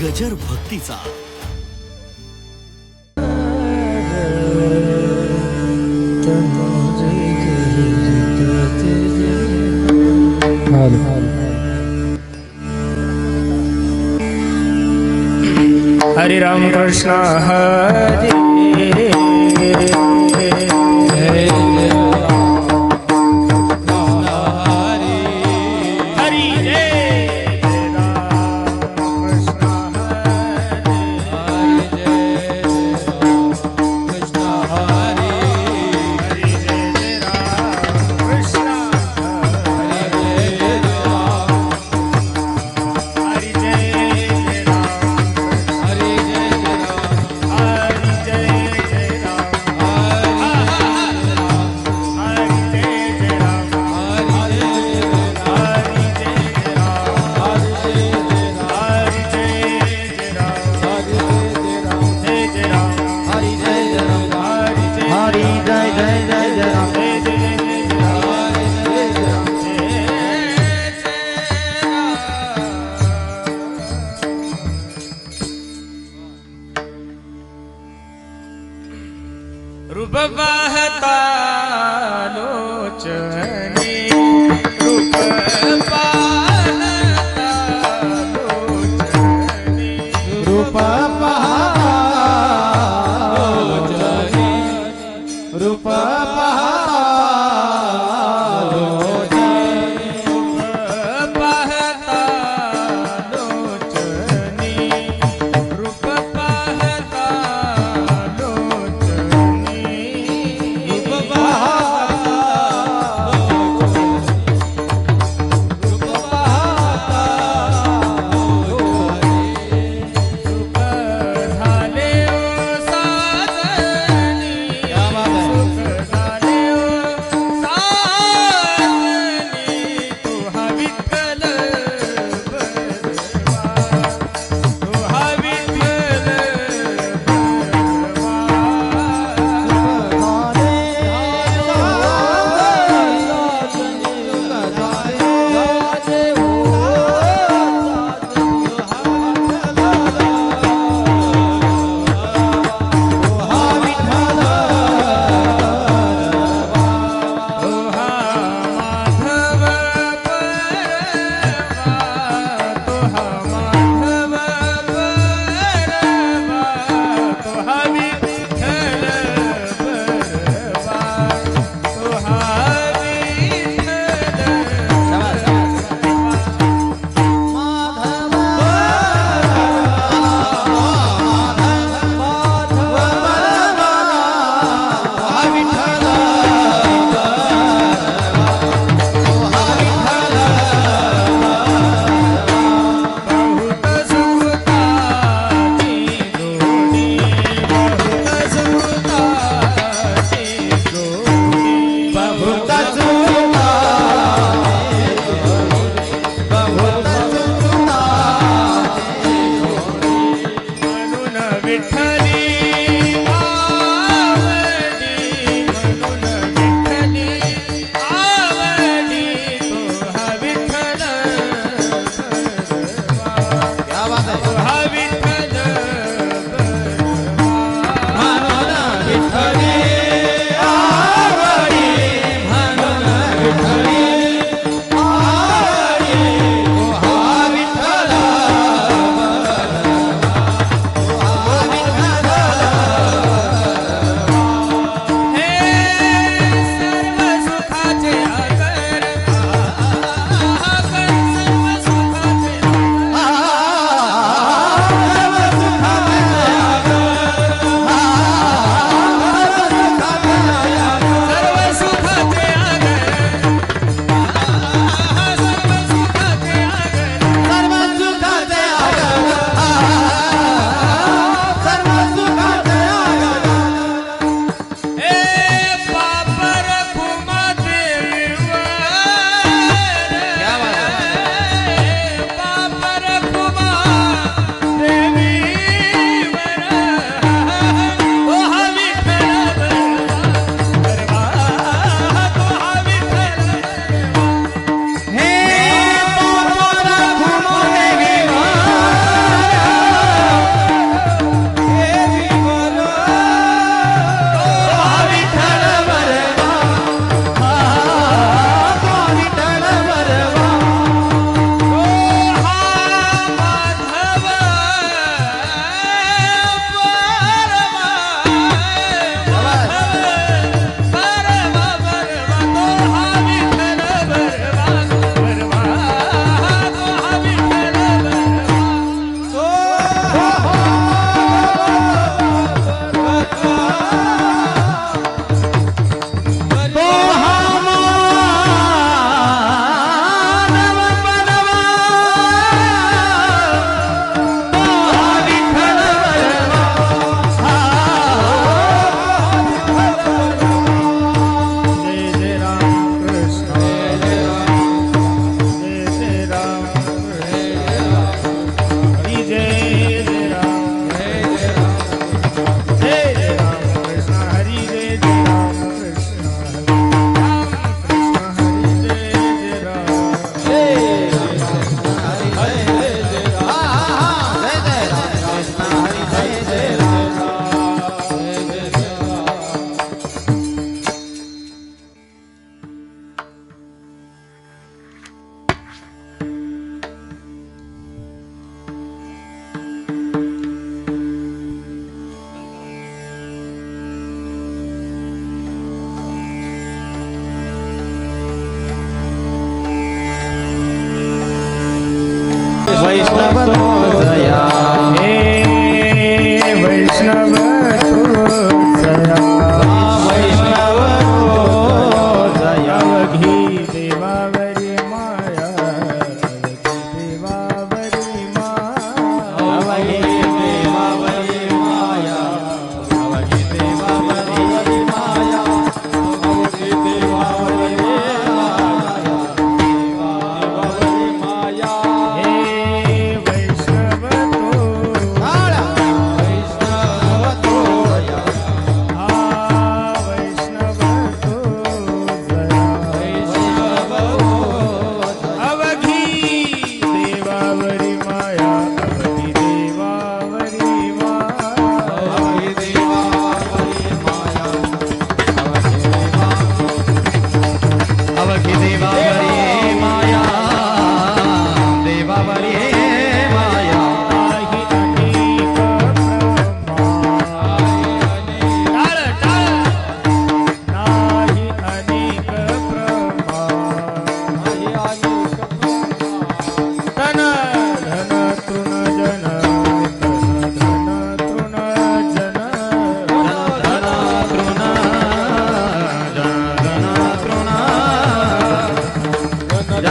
गजर भक्तीचा. हरे राम कृष्ण हरे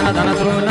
ಧನ ಧನ ಧೃಣ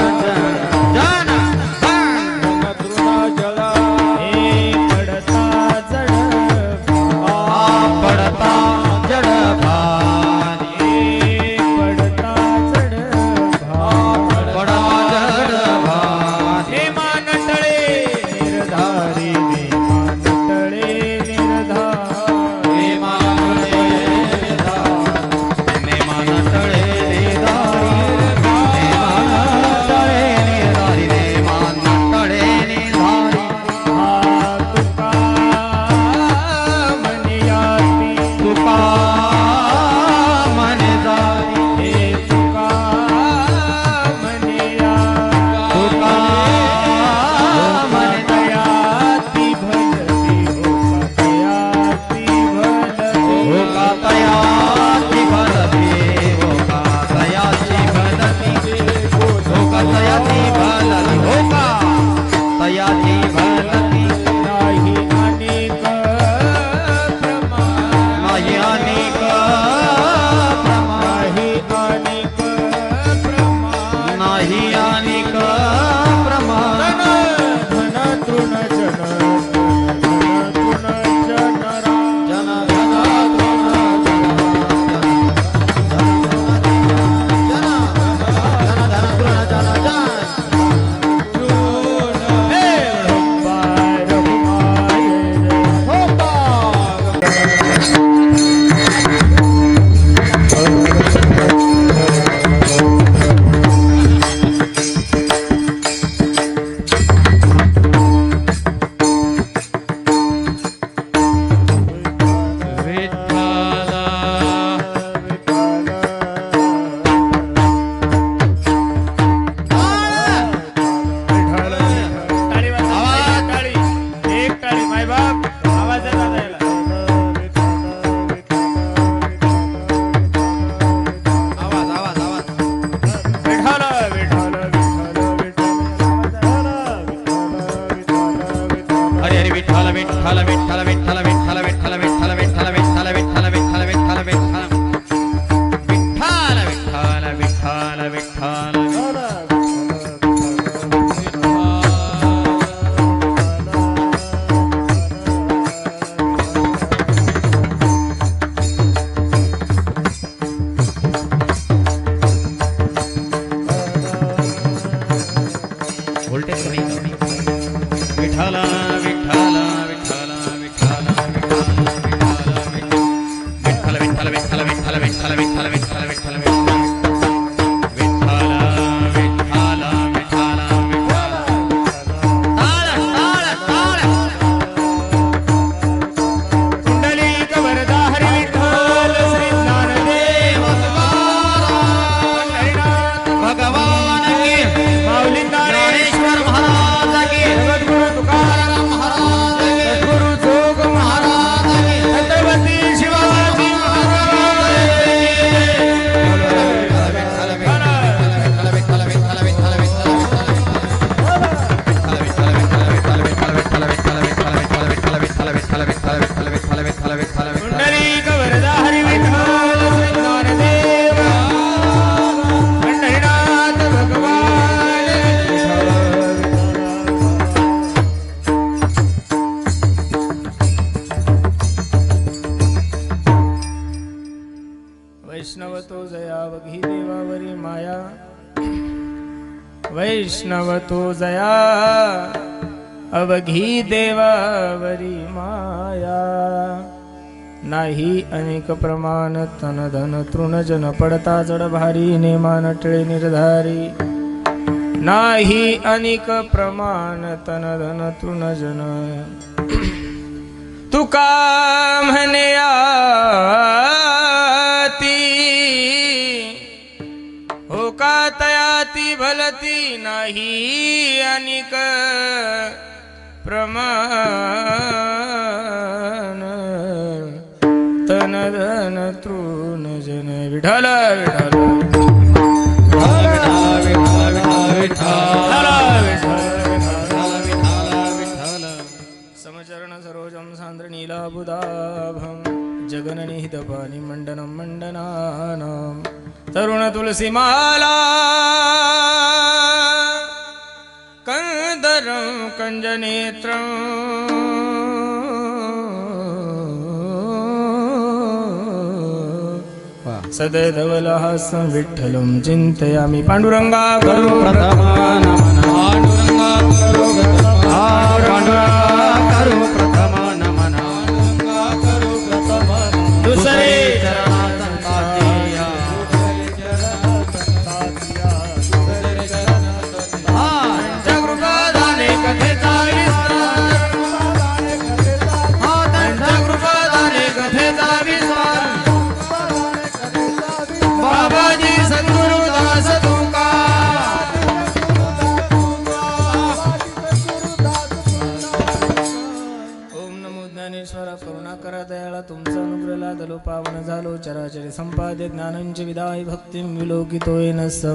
ढलावे अवघी देवावरी माया वैष्णव तो जया। अवघी देवावरी माया। नाही अनेक प्रमाण तन धन तृणजन पडता जड भारी नेमान टळे निर्धारी। नाही अनेक प्रमाण तन धन तृणजन तुका म्हणया आती का तयाती भलती नाही अनिक प्रमाण? तन धन तृण जन विढल विढल समचरण सरोजं सान्द्रनीलाबुदाभं जगननिहितपानि मण्डनं તરુણ તુલસી માલા કંદરમ કંજનેત્ર સદૈવલહાસં વિઠ્ઠલમ ચિંતયામિ પાંડુરંગા ગુરુ પ્રથમા નમઃ पावन झालो चराचरी संपाद्य ज्ञानांची विदाय भक्ती विलोकितोय समाधीराजा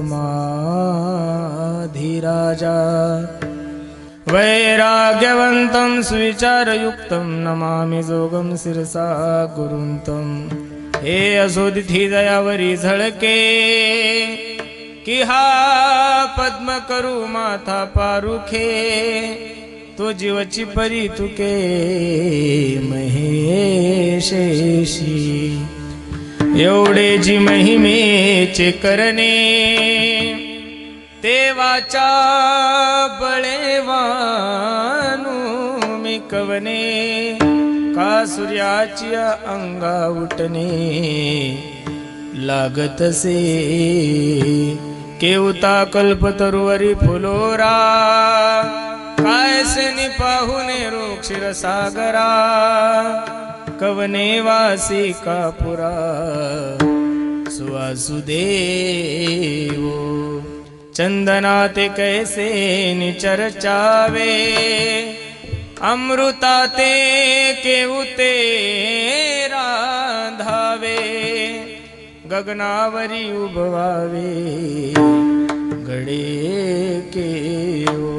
वैराग्यवन्तं सुविचारयुक्तं नमामि जोगं शिरसा गुरुन्तं हे असोदिथी दयावरी झळके कि हा पद्म करू माथा पारुखे. तो जीवची परी तुके महेशेशी. एवढे जी महिमेचे करणे देवाच्या बळेवानू मी कवने. का सूर्याची अंगा उठणे लागतसे. केवता कल्पतरुवरी फुलोरा क्षीरसागरा कवने वासी कापुरा सुवासुदेव चंदना कैसे निचरचावे अमृताते केवते राधावे गगनावरी उभवावे गडे केओ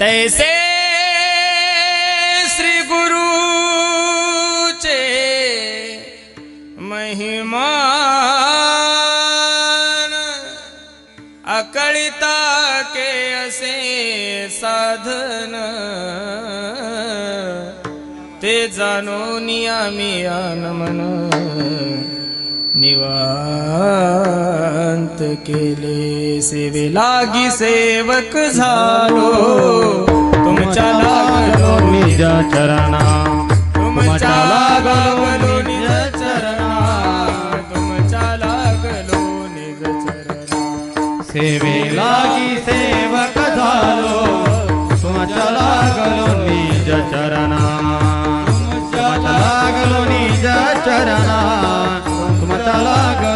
तैसे साधन. ते जाणो आम्ही आनमन. निवांत केले सेवे. लागी सेवक झालो. तुमच्या लागलो निज चरणा. तुमच्या लागलो निज चरणा. तुमच्या लागलो निज चरणा. सेवे लागी लागलो निज चरणा. तुमच्या लागलो निज चरणा. तुमच्या लागलो